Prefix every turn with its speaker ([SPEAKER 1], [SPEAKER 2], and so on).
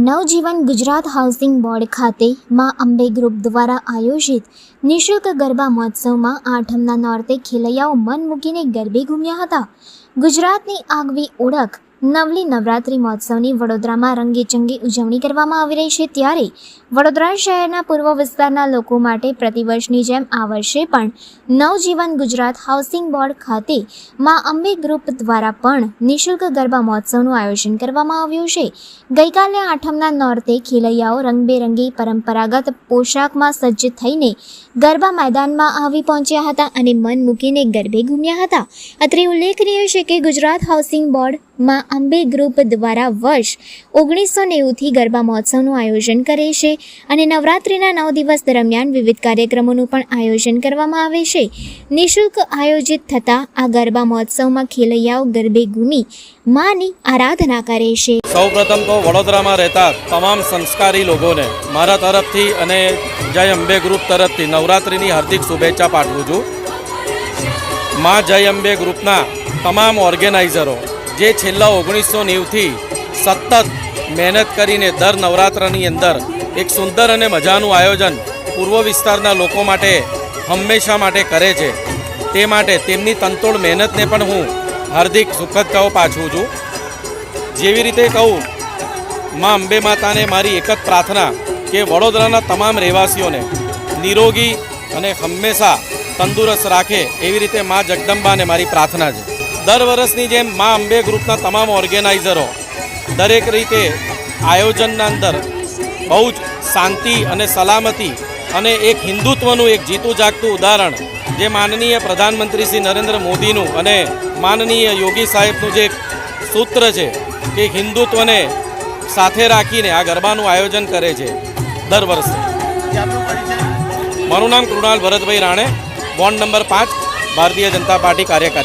[SPEAKER 1] નવજીવન Gujarat housing board ખાતે મા Ambe group દ્વારા આયોજિત નિઃશુલ્ક ગરબા મહોત્સવમાં આઠમના નોરતે ખેલૈયાઓ મન મૂકીને ગરબે ઘૂમ્યા હતા. ગુજરાતની આગવી ઓળખ નવલી નવરાત્રિ મહોત્સવની વડોદરામાં રંગેચંગી ઉજવણી કરવામાં આવી રહી છે. ત્યારે વડોદરા શહેરના પૂર્વ વિસ્તારના લોકો માટે પ્રતિવર્ષની જેમ આ વર્ષે પણ નવજીવન ગુજરાત હાઉસિંગ બોર્ડ ખાતે મા અંબે ગ્રુપ દ્વારા પણ નિઃશુલ્ક ગરબા મહોત્સવનું આયોજન કરવામાં આવ્યું છે. ગઈકાલે આઠમના નોરતે ખેલૈયાઓ રંગબેરંગી પરંપરાગત પોશાકમાં સજ્જ થઈને ગરબા મેદાનમાં આવી પહોંચ્યા હતા અને મન મૂકીને ગરબે ઘૂમ્યા હતા. અત્રે ઉલ્લેખનીય છે કે ગુજરાત હાઉસિંગ બોર્ડ માં અંબે ગ્રુપ દ્વારા વર્ષ ઓગણીસો નેવુંથી ગરબા મહોત્સવનું આયોજન કરે છે અને નવરાત્રિના નવ દિવસ દરમિયાન વિવિધ કાર્યક્રમોનું પણ આયોજન કરવામાં આવે છે. નિઃશુલ્ક આયોજિત થતા આ ગરબા મહોત્સવમાં ખેલૈયાઓ ગરબે ઘૂમી માની આરાધના કરે છે.
[SPEAKER 2] સૌપ્રથમ તો વડોદરામાં રહેતા તમામ સંસ્કારી લોકોને મારા તરફથી અને જય અંબે ગ્રુપ તરફથી નવરાત્રિની હાર્દિક શુભેચ્છા પાઠવું છું. માં જય અંબે ગ્રુપના તમામ ઓર્ગેનાઇઝરો જે છેલ્લા ઓગણીસો નેવથી સતત મહેનત કરીને દર નવરાત્રની અંદર એક સુંદર અને મજાનું આયોજન પૂર્વ વિસ્તારના લોકો માટે હંમેશા માટે કરે છે. તે માટે તેમની તંતોડ મહેનતને પણ હું હાર્દિક શુભેચ્છાઓ પાછું છું. જેવી રીતે કહું, માં અંબે માતાને મારી એક જ પ્રાર્થના કે વડોદરાના તમામ રહેવાસીઓને નિરોગી અને હંમેશા તંદુરસ્ત રાખે એવી રીતે મા જગદંબાને મારી પ્રાર્થના છે. દર વર્ષની જેમ મા અંબે ગ્રુપના તમામ ઓર્ગેનાઇઝરો દરેક રીતે આયોજનના અંદર બહુ જ શાંતિ અને સલામતી અને એક હિન્દુત્વનું એક જીતું જાગતું ઉદાહરણ જે માનનીય પ્રધાનમંત્રી શ્રી નરેન્દ્ર મોદીનું અને માનનીય યોગી સાહેબનું જે સૂત્ર છે કે હિન્દુત્વને સાથે રાખીને આ ગરબાનું આયોજન કરે છે દર વર્ષે. મારું નામ કૃણાલ ભરતભાઈ રાણે, વોર્ડ નંબર પાંચ, ભારતીય જનતા પાર્ટી કાર્યકારી.